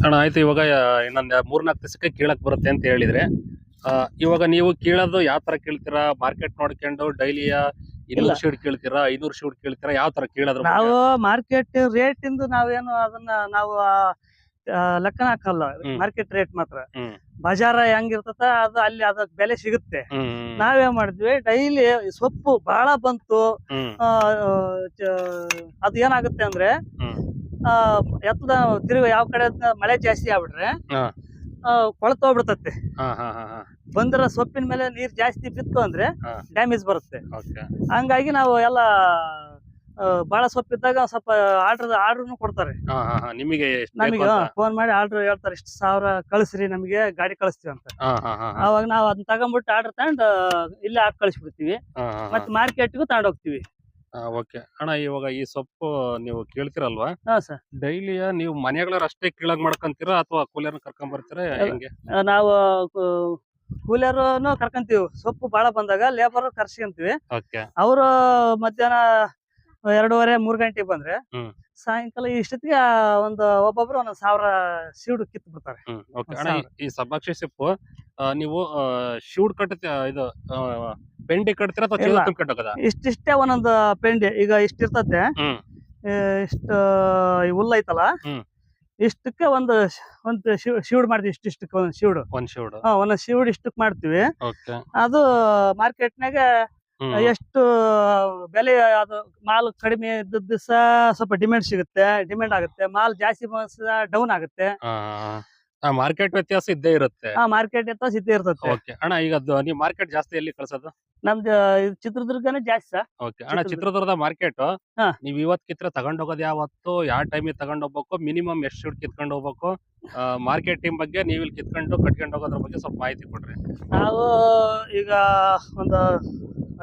ಅಣ್ಣ ಆಯ್ತು ಇವಾಗ ಇನ್ನೊಂದ್ ಮೂರ್ನಾಲ್ಕು ದಿವಸಕ್ಕೆ ಕೀಳಕ್ ಬರುತ್ತೆ ಅಂತ ಹೇಳಿದ್ರೆ ಆ, ಇವಾಗ ನೀವು ಕೀಳೋದು ಯಾವ ತರ ಕೇಳ್ತೀರಾ? ಮಾರ್ಕೆಟ್ ನೋಡ್ಕೊಂಡು ಡೈಲಿಯ ಇನ್ನೂರು ಶೂಟ್ ಕೀಳ್ತೀರಾ? ಐನೂರು ಶೀಟ್ ಕೇಳ್ತೀರಾ? ಯಾವ ತರ ಕೀಳೋದ್ರ? ನಾವು ಮಾರ್ಕೆಟ್ ರೇಟ್ ಇಂದು ನಾವೇನು ಅದನ್ನ ನಾವು ಲೆಕ್ಕನ ಹಾಕಲ್ಲ. ಮಾರ್ಕೆಟ್ ರೇಟ್ ಮಾತ್ರ. ಬಜಾರ ಹೆಂಗಿರ್ತದ ಅದು ಅಲ್ಲಿ ಅದಕ್ಕೆ ಬೆಲೆ ಸಿಗುತ್ತೆ. ನಾವೇನ್ ಮಾಡಿದ್ವಿ ಡೈಲಿ ಸೊಪ್ಪು ಬಹಳ ಬಂತು. ಅದು ಏನಾಗುತ್ತೆ ಅಂದ್ರೆ ಎತ್ತದ ತಿರುಗ ಯಾವ ಕಡೆ ಮಳೆ ಜಾಸ್ತಿ ಆಗ್ಬಿಟ್ರೆ ಕೊಳತ ಹೋಗ್ಬಿಡ್ತತ್ತೆ ಬಂದ್ರ ಸೊಪ್ಪಿನ ಮೇಲೆ ನೀರ್ ಜಾಸ್ತಿ ಬಿತ್ತು ಅಂದ್ರೆ ಡ್ಯಾಮೇಜ್ ಬರುತ್ತೆ. ಹಂಗಾಗಿ ನಾವು ಎಲ್ಲ ಬಹಳ ಸೊಪ್ಪಿದ್ದಾಗ ಸ್ವಲ್ಪ ಆರ್ಡರ್ ಆರ್ಡರ್ನು ಕೊಡ್ತಾರೆ. ನಿಮಗೆ ನಮಗೆ ಫೋನ್ ಮಾಡಿ ಆರ್ಡರ್ ಹೇಳ್ತಾರೆ. ಇಷ್ಟು ಸಾವಿರ ಕಳಿಸ್ರಿ ನಮಗೆ ಗಾಡಿ ಕಳಿಸ್ತೀವಿ ಅಂತ. ಅವಾಗ ನಾವು ಅದನ್ನ ತಗೊಂಡ್ಬಿಟ್ಟು ಆರ್ಡರ್ ತಗೊಂಡ್ ಇಲ್ಲೇ ಹಾಕಿ ಕಳಿಸ್ಬಿಡ್ತೀವಿ. ಮತ್ತೆ ಮಾರ್ಕೆಟ್ಗೂ ತಗೊಂಡ್ ಹೋಗ್ತೀವಿ ಓಕೆ. ಅಣ್ಣ ಇವಾಗ ಈ ಸೊಪ್ಪು ನೀವು ಕೇಳ್ತಿರಲ್ವಾ? ಹಾ ಸರ್. ಡೈಲಿಯ ನೀವು ಮನೆಗಳ ಅಷ್ಟೇ ಕೀಳಕ್ ಮಾಡ್ಕೊಂತೀರಾ ಅಥವಾ ಕೂಲಿಯರ್ನ ಕರ್ಕೊಂಡ್ ಬರ್ತೀರಾ. ಹೆಂಗೆ? ನಾವು ಕೂಲಿಯರ್ನು ಕರ್ಕೊಂತೀವಿ. ಸೊಪ್ಪು ಬಾಳ ಬಂದಾಗ ಲೇಬರ್ ಕರ್ಸ್ಕೊಂತೀವಿ. ಓಕೆ. ಅವರು ಮಧ್ಯಾಹ್ನ ಎರಡೂವರೆ ಮೂರ್ ಗಂಟೆಗೆ ಬಂದ್ರೆ ಸಾಯಂಕಾಲ ಇಷ್ಟೊತ್ತಿಗೆ ಒಂದು ಒಬ್ಬೊಬ್ರು ಒಂದೊಂದ್ ಸಾವಿರ ಸೀಡು ಕಿತ್ ಬಿಡ್ತಾರೆ. ಒಂದ್ ಈ- ಸಬ್ಬಾಕ್ಷಿ ಸೊಪ್ಪು ಆ, ನೀವು ಶೂಡ್ ಕಟ್ಟ ಇದು ಆ, ಪೆಂಡಿ ಕಟ್ತೀರ ಅಥವಾ ಇಷ್ಟಿಷ್ಟೇ ಒಂದೊಂದು ಪೆಂಡಿ ಈಗ ಇಷ್ಟಿರ್ತತೆ ಇಷ್ಟು ಹುಲ್ಲು ಐತಲ್ಲ ಇಷ್ಟಕ್ಕೆ ಒಂದು ಒಂದು ಶಿವಡ್ ಮಾಡ್ತೀವಿ ಇಷ್ಟಿಷ್ಟಕ್ಕೆ ಒಂದು ಶಿವಡು. ಒಂದ್ ಶೂಡ್ ಹಾ ಒಂದ್ ಶಿವಡ್ ಇಷ್ಟಕ್ ಮಾಡ್ತೀವಿ. ಅದು ಮಾರ್ಕೆಟ್ನಾಗ ಎಷ್ಟು ಬೆಲೆ ಅದು ಮಾಲ್ ಕಡಿಮೆ ಇದ್ದ ದಿವಸ ಸ್ವಲ್ಪ ಡಿಮ್ಯಾಂಡ್ ಸಿಗುತ್ತೆ ಡಿಮ್ಯಾಂಡ್ ಆಗುತ್ತೆ. ಮಾಲ್ ಜಾಸ್ತಿ ಡೌನ್ ಆಗುತ್ತೆ. ಮಾರ್ಕೆಟ್ ವ್ಯತ್ಯಾಸ ಇದ್ದೇ ಇರುತ್ತೆ. ಆ ಮಾರ್ಕೆಟ್ ವ್ಯತ್ಯಾಸ ಇದ್ದೇ ಇರ್ತದೆ. ಓಕೆ ಅಣ್ಣ ಈಗ ಅದು ನೀವು ಮಾರ್ಕೆಟ್ ಜಾಸ್ತಿ ಎಲ್ಲಿ ಕಳ್ಸೋದು? ನಮ್ದು ಚಿತ್ರದುರ್ಗನೇ ಜಾಸ್ತಿ ಸರ್. ಓಕೆ ಅಣ್ಣ ಚಿತ್ರದುರ್ಗ. ಚಿತ್ರದುರ್ಗದ ಮಾರ್ಕೆಟ್. ನೀವ್ ಇವತ್ ಕಿತ್ರ ತಗೊಂಡ್ ಹೋಗೋದು ಯಾವತ್ತು ಯಾವ ಟೈಮಿಗೆ ತಗೊಂಡ್ ಹೋಗ್ಬೇಕು ಮಿನಿಮಮ್ ಎಷ್ಟು ಶೂಟ್ ಕಿತ್ಕೊಂಡು ಹೋಗ್ಬೇಕು ಮಾರ್ಕೆಟ್ ಟೀಮ್ ಬಗ್ಗೆ ನೀವು ಇಲ್ಲಿ ಕಿತ್ಕೊಂಡು ಕಟ್ಕೊಂಡು ಹೋಗೋದ್ರ ಬಗ್ಗೆ ಸ್ವಲ್ಪ ಮಾಹಿತಿ ಕೊಡ್ರಿ. ನಾವು ಈಗ ಒಂದು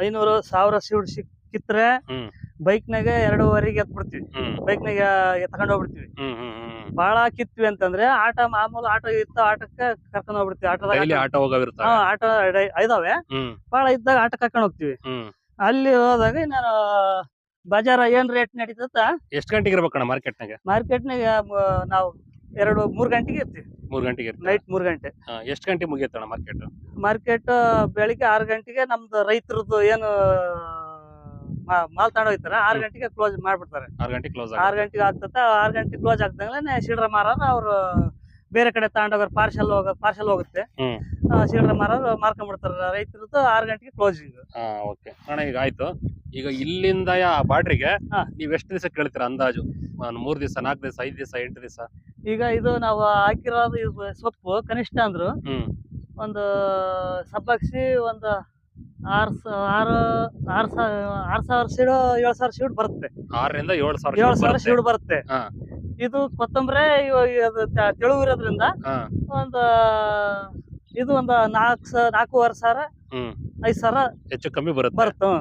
ಐನೂರು ಸಾವಿರ ಸೀಟ್ ಸಿಕ್ಕಿತ್ರೆ. ಬೈಕ್ನಾಗ ಎರಡೂವರೆಗೆ ಎತ್ಬಿಡ್ತೀವಿ. ಬೈಕ್ನಾಗ ತಗೊಂಡ್ ಹೋಗ್ಬಿಡ್ತೀವಿ. ಬಹಳ ಕಿತ್ವಿ ಅಂತಂದ್ರೆ ಆಟ ಮಾಮೂಲು ಆಟೋ ಇತ್ತು ಆಟಕ್ಕೆ ಕರ್ಕೊಂಡ್ ಹೋಗ್ಬಿಡ್ತೀವಿ. ಆಟದಾಗ ಆಟೋ ಇದಾವೆ. ಬಹಳ ಇದ್ದಾಗ ಆಟ ಕರ್ಕೊಂಡ್ ಹೋಗ್ತೀವಿ. ಅಲ್ಲಿ ಹೋದಾಗ ನಾನು ಬಜಾರ ಏನ್ ರೇಟ್ ನಡೀತದ ಎಷ್ಟ್ ಗಂಟೆಗೆ ಇರ್ಬೇಕಣ್ಣ ಮಾರ್ಕೆಟ್ನಾಗ ಮಾರ್ಕೆಟ್ನಾಗ ನಾವು ಎರಡು ಮೂರ್ ಗಂಟೆಗೆ ಇರ್ತೀವಿ. ಮೂರ್ ಗಂಟೆಗೆ ಇರ್ತೀರಾ? ನೈಟ್ ಮೂರ್ ಗಂಟೆ. ಹಾ, ಎಷ್ಟ್ ಗಂಟೆ ಮುಗಿಯುತ್ತಣ್ಣ ಮಾರ್ಕೆಟ್ ಮಾರ್ಕೆಟ್ ಬೆಳಿಗ್ಗೆ ಆರು ಗಂಟೆಗೆ ನಮ್ದು ರೈತರದ್ದು ಏನು ಮಾ- ಮಾಲ್ ತಗೊಂಡ್ ಹೋಗ್ತಾರ. ಆರು ಹ್ಮ್. ಗಂಟೆಗೆ ಕ್ಲೋಸ್ ಮಾಡ್ಬಿಡ್ತಾರೆ. ಆರ್ ಗಂಟೆ ಕ್ಲೋಸ್ ಆರು ಗಂಟೆಗೆ ಆಗ್ತದ. ಆರು ಗಂಟೆಗೆ ಕ್ಲೋಸ್ ಆಗ್ದಂಗ್ಲೆ ಸೀಡ್ರ ಮಾರಾರ ಅವ್ರು ಬೇರೆ ಕಡೆ ತಗೊಂಡೋಗ್ರ ಪಾರ್ಸಲ್ ಹೋಗ ಪಾರ್ಸಲ್ ಹೋಗುತ್ತೆ. ಹ್ಮ್. ಮಾರೋರು ಮಾರಾರ ಮಾರ್ಕೊಂಡ್ಬಿಡ್ತಾರ. ರೈತರದ್ದು ಆರು ಗಂಟೆಗೆ ಕ್ಲೋಸಿಂಗ್ ಹಾ ಓಕೆ ಅಣ್ಣ ಈಗ ಆಯ್ತು. ಈಗ ಇಲ್ಲಿಂದ ಆ ಬಾಡ್ರಿಗೆ ಹಾ. ನೀವ್ ಎಷ್ಟ್ ದಿವಸ ಕೇಳ್ತೀರಾ ಅಂದಾಜು? ಒಂದ್ ಮೂರ್ ದಿವಸ ನಾಲ್ಕು ದಿವಸ ಐದ್ ದಿವಸ ಎಂಟು ದಿವಸ? ಈಗ ಇದು ನಾವು ಹಾಕಿರೋದು ಇದು ಸೊಪ್ಪು ಕನಿಷ್ಠ ಅಂದ್ರು. ಒಂದು ಸಬ್ಬಕ್ಸಿ ಒಂದು ಆರ್ ಆರು ಆರ್ ಸಾವಿರ ಆರ್ ಸಾವಿರ ಸೀಡು ಏಳು ಸಾವಿರ ಸೀಡ್ ಬರುತ್ತೆ. ಆರರಿಂದ ಏಳು ಸಾವಿರ ಏಳು ಸಾವಿರ ಬರುತ್ತೆ. ಸೀಡ್ ಬರುತ್ತೆ. ಇದು ಕೊತ್ತಂಬರಿ ಇವಾಗ ತೆಳು ಇರೋದ್ರಿಂದ. ಒಂದು ಇದು ಒಂದು ನಾಲ್ಕು ನಾಲ್ಕೂವರೆ ಸಾವಿರ ಐದು ಸಾವಿರ ಹೆಚ್ಚು ಕಮ್ಮಿ ಬರುತ್ತೆ. ಬರುತ್ತೆ.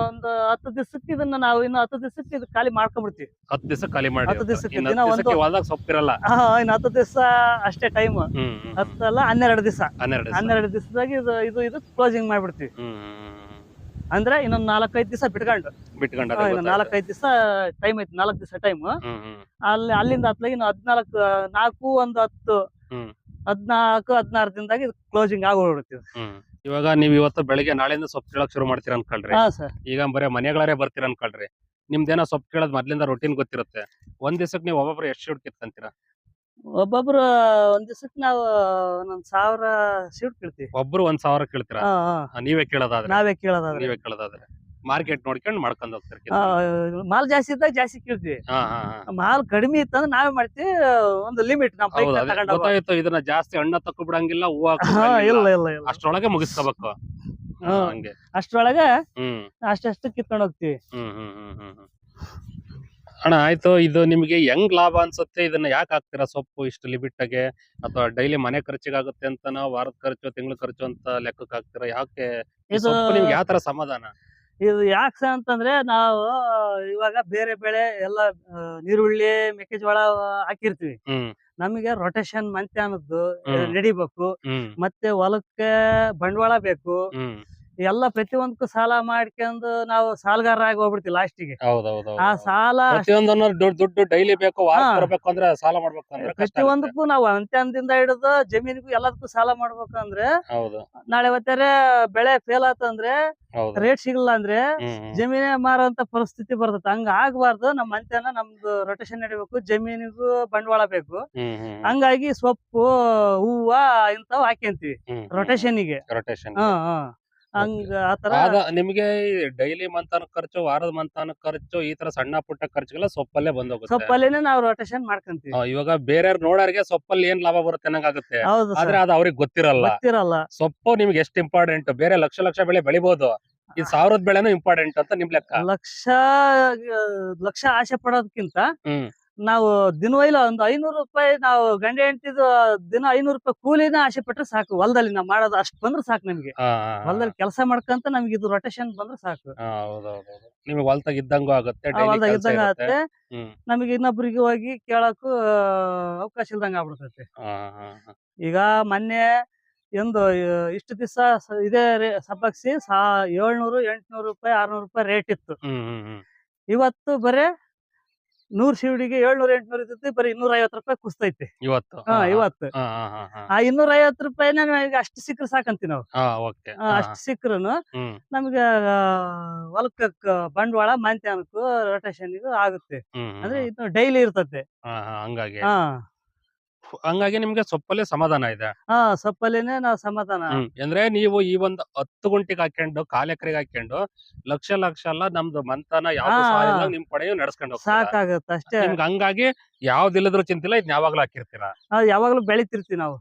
ಒಂದು ಹತ್ತು ದಿವಸಕ್ಕೆ ಇದನ್ನ ನಾವು ಇನ್ನು ಹತ್ತು ದಿವಸಕ್ಕೆ ಇದು ಖಾಲಿ ಮಾಡ್ಕೊಂಡ್ಬಿಡ್ತೀವಿ ಹತ್ತು ದಿವಸ ಖಾಲಿ ಮಾಡಿ ಹತ್ತು ದಿವಸಕ್ಕೆ ದಿನ ಒಂದು- ಹೊಲ್ದಾಗ ಸೊಪ್ಪಿರಲ್ಲ. ಹಾ ಇನ್ನು ಹತ್ತು ದಿವಸ ಅಷ್ಟೇ ಟೈಮ್. ಹತ್ತಲ್ಲ ಹನ್ನೆರಡು ದಿವಸ. ಹನ್ನೆರಡು ಹನ್ನೆರಡು ದಿವಸದಾಗ ಇದು ಇದು ಇದು ಕ್ಲೋಸಿಂಗ್ ಮಾಡ್ಬಿಡ್ತೀವಿ. ಅಂದ್ರೆ ಇನ್ನೊಂದ್ ನಾಲ್ಕೈದು ದಿವಸ ಬಿಟ್ಕೊಂಡು. ಬಿಟ್ಕೊಂಡು. ನಾಲ್ಕೈದು ದಿವಸ ಟೈಮ್ ಐತಿ ನಾಲ್ಕು ದಿವಸ ಟೈಮ್ ಅಲ್ಲಿ ಅಲ್ಲಿಂದ ಹತ್ಲಾಗ ಇನ್ನು ಹದ್ನಾಲ್ಕು ನಾಲ್ಕು ಒಂದು ಹತ್ತು. ಹದ್ನಾಲ್ಕು ಹದಿನಾರು ದಿನದಾಗ ಇದು ಕ್ಲೋಸಿಂಗ್ ಆಗೋಗ್ಬಿಡ್ತೀವಿ ಇವಾಗ ನೀವ್ ಇವತ್ತು ಬೆಳಿಗ್ಗೆ ನಾಳೆಯಿಂದ ಸೊಪ್ಪು ಕೀಳಕ್ ಶುರು ಮಾಡ್ತೀರ ಅನ್ಕೊಳ್ರಿ. ಹಾ ಸರ್. ಈಗ ಬರೀ ಮನೆಗಳೇ ಬರ್ತೀರ ಅನ್ಕೊಳ್ರಿ. ನಿಮ್ದೇನೋ ಸೊಪ್ಪು ಕೀಳೋದ್ ಮೊದ್ಲಿಂದ ರೊಟೀನ್ ಗೊತ್ತಿರುತ್ತೆ. ಒಂದ್ ದಿವಸಕ್ಕೆ ನೀವು ಒಬ್ಬೊಬ್ರು ಎಷ್ಟು ಶೂಟ್ ಕಿತ್ಕೊಂತೀರಾ? ಒಬ್ಬೊಬ್ರು ಒಂದ್ ದಿವಸಕ್ಕೆ ನಾವು ಒಂದೊಂದ್ ಸಾವಿರ ಸೀಟ್ ಕೇಳ್ತೀವಿ ಒಬ್ರು ಒಂದ್ ಸಾವಿರ ಕೀಳ್ತೀರಾ? ಹಾ, ಹಾ. ನೀವೇ ಕೇಳೋದಾದ್ರೆ? ನಾವೇ ಕೇಳೋದಾದ್ರೆ. ನೀವೇ ಕೇಳೋದಾದ್ರೆ. ಮಾರ್ಕೆಟ್ ನೋಡ್ಕೊಂಡು ಮಾಡ್ಕೊಂಡ್ ಹೋಗ್ತಾರೆ ಮಾಲ್ ಜಾಸ್ತಿ ಇದ್ದಾಗ ಜಾಸ್ತಿ ಕೇಳ್ತೀವಿ. ಹಾ ಹಾ ಹಾ. ಮಾಲ್ ಕಡಿಮೆ ಇತ್ತಂದ್ರೆ ನಾವೇ ಮಾಡ್ತೀವಿ ಒಂದು ಲಿಮಿಟ್ ನಮ್ಮ ಬೈಕ್ ಹೌದು ಅದೇ ತಗೊಂಡ ಗೊತ್ತಾಯ್ತು ಇದನ್ನ ಜಾಸ್ತಿ ಹಣ್ಣ ತಕ್ಕ ಬಿಡಂಗಿಲ್ಲ ಹೂವ ಇಲ್ಲ ಇಲ್ಲ ಇಲ್ಲ ಅಷ್ಟ್ರೊಳಗೆ ಮುಗಿಸ್ಕೋಬೇಕು. ಹಾ. ಹಂಗೆ. ಅಷ್ಟ್ರೊಳಗೆ ಹ್ಮ್. ಅಷ್ಟಷ್ಟು ಕಿತ್ಕೊಂಡು ಹೋಗ್ತೀವಿ. ಹ್ಮ್ ಹ್ಮ್ ಹ್ಮ್ ಹ್ಮ್ ಹ್ಮ್. ಅಣ್ಣ ಆಯ್ತು ಇದು ನಿಮ್ಗೆ ಹೆಂಗ್ ಲಾಭ ಅನ್ಸುತ್ತೆ? ಇದನ್ನ ಯಾಕೆ ಹಾಕ್ತೀರಾ? ಸೊಪ್ಪು ಇಷ್ಟು ಲಿಮಿಟ್ಗೆ ಅಥವಾ ಡೈಲಿ ಮನೆ ಖರ್ಚಿಗಾಗುತ್ತೆ ಅಂತನೋ ವಾರದ ಖರ್ಚು ತಿಂಗಳ ಖರ್ಚು ಅಂತ ಲೆಕ್ಕಕ್ಕೆ ಹಾಕ್ತೀರಾ? ಯಾಕೆ? ಈ ಇದು ಸೊಪ್ಪು ನಿಮ್ಗೆ ಯಾವ ತರ ಸಮಾಧಾನ? ಇದು ಯಾಕೆ ಅಂತಂದ್ರೆ ನಾವು ಇವಾಗ ಬೇರೆ ಬೆಳೆ ಎಲ್ಲ ನೀರುಳ್ಳಿ ಮೆಕ್ಕೆಜೋಳ ಹಾಕಿರ್ತೀವಿ. ನಮಗೆ ರೊಟೇಷನ್ ಮಂತ್ಯ ಅನ್ನೋದು. ನಡಿಬೇಕು. ಮತ್ತೆ ಹೊಲಕ್ಕೆ ಬಂಡವಾಳ ಬೇಕು. ಎಲ್ಲ ಪ್ರತಿಯೊಂದಕ್ಕೂ ಸಾಲ ಮಾಡ್ಕೊಂಡು ನಾವು ಸಾಲಗಾರ ಆಗಿ ಹೋಗ್ಬಿಡ್ತೀವಿ ಲಾಸ್ಟಿಗೆ ಆ ಸಾಲ ದುಡ್ಡು ಡೈಲಿ ಬೇಕು. ಅಂದ್ರೆ ಸಾಲ ಮಾಡ್ಬೇಕು ಪ್ರತಿಯೊಂದಕ್ಕೂ ನಾವು ಅಂತ್ಯದಿಂದ ಹಿಡಿದು ಜಮೀನಿಗೂ ಎಲ್ಲದಕ್ಕೂ ಸಾಲ ಮಾಡ್ಬೇಕಂದ್ರೆ ನಾಳೆ ಹೊತ್ತಾರೆ ಬೆಳೆ ಫೇಲ್ ಆತಂದ್ರೆ ರೇಟ್ ಸಿಗಲ್ಲ ಅಂದ್ರೆ ಜಮೀನ ಮಾರುವಂತ ಪರಿಸ್ಥಿತಿ ಬರ್ತದೆ. ಹಂಗ ಆಗ್ಬಾರ್ದು ನಮ್ಮ ಅಂತ್ಯನ ನಮ್ದು ರೊಟೇಷನ್ ನಡಿಬೇಕು ಜಮೀನಿಗೂ ಬಂಡವಾಳ ಬೇಕು. ಹಂಗಾಗಿ ಸೊಪ್ಪು ಹೂವ ಇಂಥವ್ ಹಾಕ್ಯಂತೀವಿ ರೊಟೇಷನ್ ರೊಟೇಷನ್ಗೆ ರೊಟೇಷನ್ ಹಾ. ಹಂಗ ಆತರ ಆಗ ನಿಮ್ಗೆ ಡೈಲಿ ಮಂತಾನ ಖರ್ಚು ವಾರದ ಮಂತಾನ ಖರ್ಚು ಈ ತರ ಸಣ್ಣ ಪುಟ್ಟ ಖರ್ಚುಗಳ ಸೊಪ್ಪಲ್ಲೇ ಬಂದೋಗುತ್ತೆ. ಸೊಪ್ಪಲ್ಲೇನೆ ನಾವು ರೊಟೇಷನ್ ಮಾಡ್ಕೊಂತೀವಿ. ಆ, ಇವಾಗ ಬೇರೆ ನೋಡೋರಿಗೆ ಸೊಪ್ಪಲ್ಲಿ ಏನ್ ಲಾಭ ಬರುತ್ತೆ ಅನ್ನಂಗಾಗುತ್ತೆ ಹೌದು ಆದ್ರೆ ಅದು ಅವ್ರಿಗೆ ಗೊತ್ತಿರಲ್ಲ. ಗೊತ್ತಿರಲ್ಲ. ಸೊಪ್ಪು ನಿಮ್ಗೆ ಎಷ್ಟು ಇಂಪಾರ್ಟೆಂಟ್ ಬೇರೆ ಲಕ್ಷ ಲಕ್ಷ ಬೆಳೆ ಬೆಳಿಬಹುದು ಈ ಸಾವಿರದ ಬೆಳೆನೂ ಇಂಪಾರ್ಟೆಂಟ್ ಅಂತ ನಿಮ್ ಲೆಕ್ಕ. ಲಕ್ಷ ಲಕ್ಷ ಆಸೆ ಪಡೋದಕ್ಕಿಂತ ಹ್ಮ್. ನಾವು ದಿನವೈಲ ಒಂದು ಐನೂರು ರೂಪಾಯಿ ನಾವು ಗಂಡ ಹೆಂಡತಿದು ದಿನ ಐನೂರು ರೂಪಾಯಿ ಕೂಲಿನ ಆಸೆ ಪಟ್ರೆ ಸಾಕು. ಹೊಲದಲ್ಲಿ ನಾವು ಮಾಡೋದು ಅಷ್ಟು ಬಂದ್ರೆ ಸಾಕು ನಮ್ಗೆ. ಹೊಲದಲ್ಲಿ ಕೆಲಸ ಮಾಡ್ಕಂತ ನಮ್ಗೆ ಇದು ರೊಟೇಷನ್ ಬಂದ್ರೆ ಸಾಕು. ನಿಮಗೆ ಹೊಲ್ದಾಗ ಇದ್ದಂಗೂ ಆಗುತ್ತೆ ಹೊಲ್ದಾಗ ಇದ್ದಂಗ. ಆಗುತ್ತೆ. ನಮಗೆ ಇನ್ನೊಬ್ರಿಗೆ ಹೋಗಿ ಕೇಳಕ್ಕೂ ಅವಕಾಶ ಇಲ್ದಂಗ ಆಗ್ಬಿಡ್ತೈತೆ. ಈಗ ಮೊನ್ನೆ ಎಂದು ಇಷ್ಟು ದಿವಸ ಇದೇ ಸಬ್ಬಕ್ಸಿ ಸಾ ಏಳ್ನೂರು ಎಂಟ್ನೂರು ರೂಪಾಯಿ ಆರ್ನೂರು ರೂಪಾಯಿ ರೇಟ್ ಇತ್ತು. ಇವತ್ತು ಬರೇ ನೂರ್ ಶಿವಡಿಗೆ ಏಳ್ನೂರ ಎಂಟ್ನೂರ ಇರ್ತೈತಿ ಬರೀ ಇನ್ನೂರ ಐವತ್ ರೂಪಾಯಿ ಕುಸ್ತೈತಿ. ಇವತ್ತು. ಹಾ ಇವತ್ತು. ಆ ಇನ್ನೂರ ಐವತ್ತು ರೂಪಾಯಿನ ನಮಗೆ ಅಷ್ಟು ಸಿಕ್ಕರೆ ಸಾಕಂತೀವಿ ನಾವು. ಅಷ್ಟು ಸಿಕ್ಕರುನು ನಮ್ಗ ಹೊಲಕ್ಕ ಬಂಡವಾಳ ಮಾಂತ್ಯಾನಕ್ಕೂ ರೊಟೇಷನ್ಗೂ ಆಗುತ್ತೆ. ಅಂದ್ರೆ ಇದು ಡೈಲಿ ಇರ್ತತೆ. ಹಂಗಾಗಿ. ಹಾ. ಹಂಗಾಗಿ ನಿಮ್ಗೆ ಸೊಪ್ಪಲ್ಲಿ ಸಮಾಧಾನ ಇದೆ. ಹಾ ಸೊಪ್ಪಲ್ಲಿನೇ ನಾವು ಸಮಾಧಾನ. ಹ್ಮ್ ಅಂದ್ರೆ ನೀವು ಈ ಒಂದು ಹತ್ತು ಗುಂಟಿಗೆ ಹಾಕೊಂಡು ಕಾಲ್ ಎಕರೆಗೆ ಹಾಕೊಂಡು ಲಕ್ಷ ಲಕ್ಷ ಅಲ್ಲ ನಮ್ದು ಮಂತನ ಯಾವ್ದು ಹಾ, ಸಹಾಯ. ನಿಮ್ ಪಡೆಯು ನಡ್ಸ್ಕೊಂಡು ಹೋಗ್ತಾರೆ. ಸಾಕಾಗತ್ತೆ ಅಷ್ಟೇ. ನಿಮ್ಗೆ ಹಂಗಾಗಿ ಯಾವ್ದಿಲ್ಲದ್ರು ಚಿಂತಿಲ್ಲ ಇದ್ ಯಾವಾಗ್ಲೂ ಹಾಕಿರ್ತೀರಾ? ಯಾವಾಗ್ಲೂ ಬೆಳಿತಿರ್ತೀವಿ ನಾವು.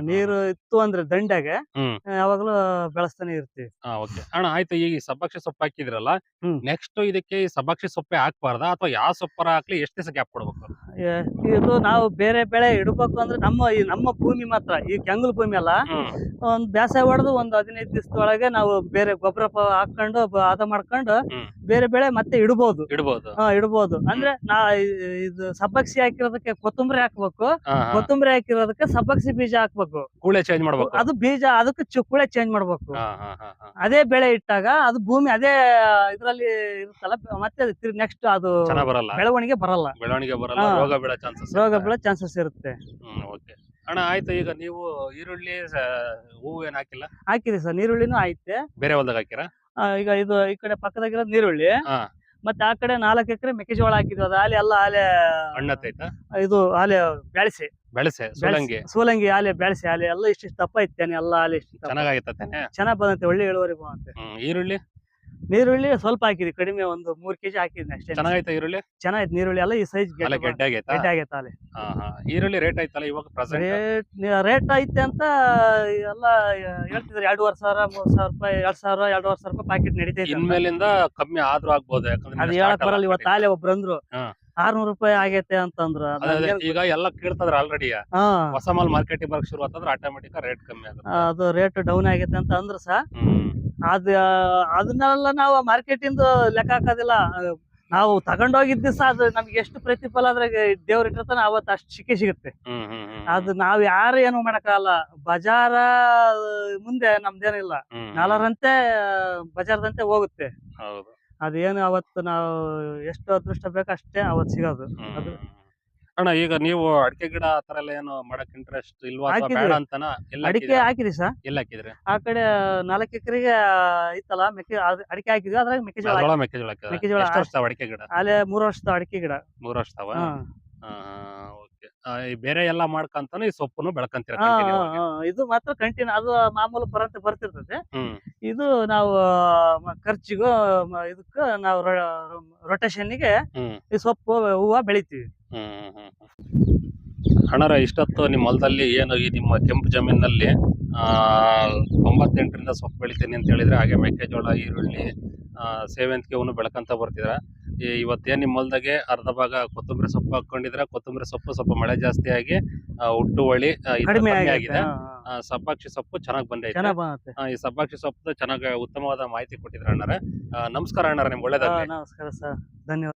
ನೀರು ಇತ್ತು ಅಂದ್ರೆ ದಂಡೆಗೆ ಹ್ಮ್. ಯಾವಾಗ್ಲೂ ಬೆಳೆಸ್ತಾನೆ ಇರ್ತೀವಿ. ಹಾ ಅಣ್ಣ ಆಯ್ತು ಈ ಸಬ್ಬಕ್ಷಿ ಸೊಪ್ಪು ಹಾಕಿದ್ರಲ್ಲ ಹ್ಮ್. ನೆಕ್ಸ್ಟ್ ಇದಕ್ಕೆ ಈ ಸಬ್ಬಕ್ಷಿ ಸೊಪ್ಪೆ ಹಾಕ್ಬಾರ್ದ? ಅಥವಾ ಯಾವ ಸೊಪ್ಪರ ಹಾಕ್ಲಿ ಎಷ್ಟು ದಿವಸ ಗ್ಯಾಪ್ ಕೊಡ್ಬೇಕು? ಏ- ಇದು ನಾವು ಬೇರೆ ಬೆಳೆ ಇಡಬೇಕು ಅಂದ್ರೆ ನಮ್ಮ ಈ ನಮ್ಮ ಭೂಮಿ ಮಾತ್ರ ಈ ಕೆಂಗಲ್ ಭೂಮಿ ಅಲ್ಲ. ಒಂದ್ ಬೇಸಾಯ ಹೊಡೆದು ಒಂದ್ ಹದಿನೈದು ದಿವಸದೊಳಗೆ ನಾವು ಬೇರೆ ಗೊಬ್ಬರ ಹಾಕೊಂಡು ಬ- ಅದ ಮಾಡ್ಕೊಂಡು ಹ್ಮ್. ಬೇರೆ ಬೆಳೆ ಮತ್ತೆ ಇಡಬಹುದು ಇಡ್ಬೋದು. ಹಾ ಇಡಬಹುದು ಅಂದ್ರೆ ನಾ ಇ- ಇದು ಹಾಕಿರೋದಕ್ಕೆ ಕೊತ್ತಂಬರಿ ಹಾಕ್ಬೇಕು. ಕೊತ್ತಂಬರಿ ಹಾಕಿರೋದಕ್ಕೆ ಸಬ್ಬಕ್ಸಿ ಬೀಜ ಹಾಕ್ಬೇಕು. ಕೂಳೆ ಚೇಂಜ್ ಮಾಡ್ಬೇಕು. ಅದು ಬೀಜ ಅದಕ್ಕೆ ಚುಕ್ಕುಳೆ ಚೇಂಜ್ ಮಾಡ್ಬೇಕು. ಅದೇ ಬೆಳೆ ಇಟ್ಟಾಗ ಅದು ಭೂಮಿ ಅದೇ ಇದ್ರಲ್ಲಿ ಇರುತ್ತಲ್ಲ ಮತ್ತೆ ನೆಕ್ಸ್ಟ್ ಅದು ಬರಲ್ಲ. ಬೆಳವಣಿಗೆ ಬರಲ್ಲ. ಬೆಳವಣಿಗೆ ಬರಲ್ಲ ರೋಗ ಬೀಳೋ ಚಾನ್ಸಸ್ ರೋಗ ಬೀಳೋ ಚಾನ್ಸಸ್ ಇರುತ್ತೆ. ಓಕೆ ಅಣ್ಣ ಆಯ್ತು ಈಗ ನೀವು ಈರುಳ್ಳಿ ಹೂವೇನ್ ಹೂವು ಏನ್ ಹಾಕಿಲ್ಲ? ಹಾಕಿದೆ ಸರ್ ನೀರುಳ್ಳಿನೂ ಐತೆ. ಬೇರೆ ಹೊಲದಾಗ ಹಾಕಿರ? ಈಗ ಇದು ಈ ಕಡೆ ಪಕ್ಕದಾಗಿರೋದು ನೀರುಳ್ಳಿ. ಮತ್ತೆ ಆ ಕಡೆ ನಾಲ್ಕು ಎಕರೆ ಮೆಕ್ಕೆಜೋಳ ಹಾಕಿದ್ವಿ. ಅದು ಆಲೆ ಎಲ್ಲ ಆಲೆ ಹಣ್ಣತ್ತೈತಾ ಇದು ಆಲೆ ಬೆಳೆಸಿ ಬೆಳೆಸಿ ಸೋಲಂಗಿ. ಸೋಲಂಗಿ ಆಲೆ ಬೆಳೆಸಿ ಆಲೆ ಎಲ್ಲ ಇಷ್ಟಿಷ್ಟು ದಪ್ಪ ಇತ್ತೇನೆ ಎಲ್ಲ ಆಲೆ ಇಷ್ಟು ಚೆನ್ನಾಗಿ ಚೆನ್ನಾಗ್ ಬಂದಂತೆ ಒಳ್ಳೆ ಇಳುವರಿ ಬಂದಂತೆ. ಈರುಳ್ಳಿ? ನೀರುಳ್ಳಿ ಸ್ವಲ್ಪ ಹಾಕಿದ್ವಿ ಕಡಿಮೆ ಒಂದು ಮೂರ್ ಕೆಜಿ ಹಾಕಿದ್ನಿ ಅಷ್ಟೇ ಚೆನ್ನಾಗೈತೆ ಈರುಳ್ಳಿ? ಚೆನ್ನಾಗೈತೆ ನೀರುಳ್ಳಿ ಅಲ್ಲ ಈ ಸೈಜ್ ಅಲ್ಲ ಗೆಡ್ಡೆ ಆಗೈತಾ ಗಡ್ಡೆ ಆಗೈತೆ ಆಲೆ ಹಾ ಹಾ. ಈರುಳ್ಳಿ ರೇಟ್ ಐತಲ್ಲ ಇವಾಗ ಪ್ರೆಸೆಂಟ್ ರೇಟ್ ರೇಟ್ ಐತೆ ಅಂತ ಎಲ್ಲ ಹೇಳ್ತಿದ್ರು ಎರಡೂವರೆ ಸಾವಿರ ಮೂರ್ ಸಾವಿರ ರೂಪಾಯಿ ಎರಡ್ ಸಾವಿರ ಎರಡೂವರೆ ಸಾವಿರ ರೂಪಾಯಿ ಪ್ಯಾಕೆಟ್ ನಡೀತೈತೆ ಅಂತ. ಇನ್ಮೇಲಿಂದ ಕಮ್ಮಿ ಆದ್ರೂ ಆಗ್ಬೋದು ಯಾಕಂದ್ರೆ ಅದ್ ಇನ್ನು ಹೇಳಕ್ start ಬರಲ್ಲ ಅಲ್ಲ ಇವತ್ತು ಆಲೆ ಒಬ್ರು ಅಂದ್ರು. ಹಾ. ಆರ್ನೂರು ರೂಪಾಯಿ ಆಗೈತೆ ಅಂತಂದ್ರು. ಈಗ ಎಲ್ಲ ಕೇಳ್ತದ್ರ ಆಲ್ರೆಡಿ ಹಾ. ಹೊಸ ಮಾಲ್ ಮಾರ್ಕೆಟಿಂಗ್ ಬರಕ್ ಶುರು ಆತಂದ್ರ ಆಟೋಮೆಟಿಕ್ ರೇಟ್ ಕಮ್ಮಿ ಆಗುತ್ತೆ. ಅದು ರೇಟ್ ಡೌನ್ ಆಗೈತೆ ಅಂತ ಅಂದ್ರ ಸಹ ಹ್ಮ್. ಅದ ಅದನ್ನೆಲ್ಲ ನಾವು ಮಾರ್ಕೆಟ್ ಇಂದ ಲೆಕ್ಕ ಹಾಕೋದಿಲ್ಲ. ನಾವು ತಗೊಂಡೋಗಿದ್ದ ದಿವಸ ಅದು ನಮ್ಗೆ ಎಷ್ಟು ಪ್ರತಿಫಲ ಅದ್ರಾಗ ದೇವ್ರ ಇಟ್ಟಿರ್ತಾನೆ ಅವತ್ತು ಅಷ್ಟು ಸಿಕ್ಕೇ ಸಿಗುತ್ತೆ. ಅದು ನಾವ್ ಯಾರು ಏನು ಮಾಡಕ್ಕಾಗಲ್ಲ. ಬಜಾರ ಮುಂದೆ ನಮ್ದೇನಿಲ್ಲ. ನಾಲ್ಕರಂತೆ ಬಜಾರದಂತೆ ಹೋಗುತ್ತೆ. ಹೌದು. ಅದೇನು ಅವತ್ತು ನಾವು ಎಷ್ಟು ಅದೃಷ್ಟ ಬೇಕು ಅಷ್ಟೇ ಅವತ್ತು ಸಿಗೋದು. ಅದು- ಅಣ್ಣ ಈಗ ನೀವು ಅಡಿಕೆ ಗಿಡ ಆತರ ಎಲ್ಲ ಏನು ಮಾಡಕ್ ಇಂಟ್ರೆಸ್ಟ್ ಇಲ್ವಾ ಅಥವಾ ಹಾಕಿದ್ವಿ. ಬೇಡ ಅಂತನ? ಎಲ್ಲ ಅಡಿಕೆ ಹಾಕಿದ್ರಿ ಸರ್. ಎಲ್ಲ ಹಾಕಿದ್ರಿ? ಆ ಕಡೆ ನಾಲ್ಕು ಎಕರೆಗೆ ಐತಲ್ಲ ಮೆಕ್ಕೆ ಅದ್- ಅಡಿಕೆ ಹಾಕಿದ್ವಿ ಅದ್ರಾಗ ಮೆಕ್ಕೆಜೋಳ ಅದ್ರೊಳ ಮೆಕ್ಕೆಜೋಳ ಹಾಕಿದ್ರ? ಮೆಕ್ಕೆಜೋಳ ಎಷ್ಟು ವರ್ಷ ಅಡಿಕೆ ಗಿಡ? ಅಲ್ಲೇ ಮೂರು ವರ್ಷದ ಅಡಿಕೆ ಗಿಡ. ಮೂರ್ ವರ್ಷ ತಾವ ಹಾ. ಬೇರೆ ಎಲ್ಲ ಮಾಡ್ಕಂತಾನು ಈ ಸೊಪ್ಪನ್ನು ಬೆಳ್ಕಂತೀರ. ಇದು ಮಾತ್ರ ಕಂಟಿನ್ಯೂ ಅದು ಮಾಮೂಲು ಬರಂತ ಬರ್ತಿರ್ತದೆ. ಇದು ನಾವು ಖರ್ಚಿಗೂ ಇದಕ್ಕ ನಾವು ರೊಟೇಷನ್ಗೆ ಈ ಸೊಪ್ಪು ಹೂವ ಬೆಳಿತೀವಿ. ಹ್ಮ್. ಇಷ್ಟೊತ್ತು ನಿಮ್ಮ ಹೊಲದಲ್ಲಿ ಏನು ಈ ನಿಮ್ಮ ಕೆಂಪು ಜಮೀನಿನಲ್ಲಿ ಆ ತೊಂಬತ್ತೆಂಟರಿಂದ ಸೊಪ್ಪು ಬೆಳಿತೀನಿ ಅಂತ ಹೇಳಿದ್ರೆ ಹಾಗೆ ಮೆಕ್ಕೆಜೋಳ ಈರುಳ್ಳಿ ಸೇವಂತಿಗೆ ಹೂನು ಬೆಳ್ಕೊಂತ ಬರ್ತಿದ್ರ. ಇವತ್ತೇನ್ ನಿಮ್ಮ ಹೊಲದಾಗೆ ಅರ್ಧ ಭಾಗ ಕೊತ್ತಂಬರಿ ಸೊಪ್ಪು ಹಾಕೊಂಡಿದ್ರೆ ಕೊತ್ತಂಬರಿ ಸೊಪ್ಪು ಸ್ವಲ್ಪ ಮಳೆ ಜಾಸ್ತಿ ಆಗಿ ಹುಟ್ಟು ಹೊಳಿ ಕಡಿಮೆ ಆಗಿದೆ. ಸಬ್ಬಾಕ್ಷಿ ಸೊಪ್ಪು ಚೆನ್ನಾಗಿ ಬಂದೈತೆ. ಈ ಸಬ್ಬಾಕ್ಷಿ ಸೊಪ್ಪು ಚೆನ್ನಾಗಿ ಉತ್ತಮವಾದ ಮಾಹಿತಿ ಕೊಟ್ಟಿದ್ರ ಅಣ್ಣರ. ನಮಸ್ಕಾರ ಅಣ್ಣರ ನಿಮ್ಗೆ ಒಳ್ಳೇದಾಗ್ಲಿ. ನಮಸ್ಕಾರ ಸರ್. ಧನ್ಯವಾದ.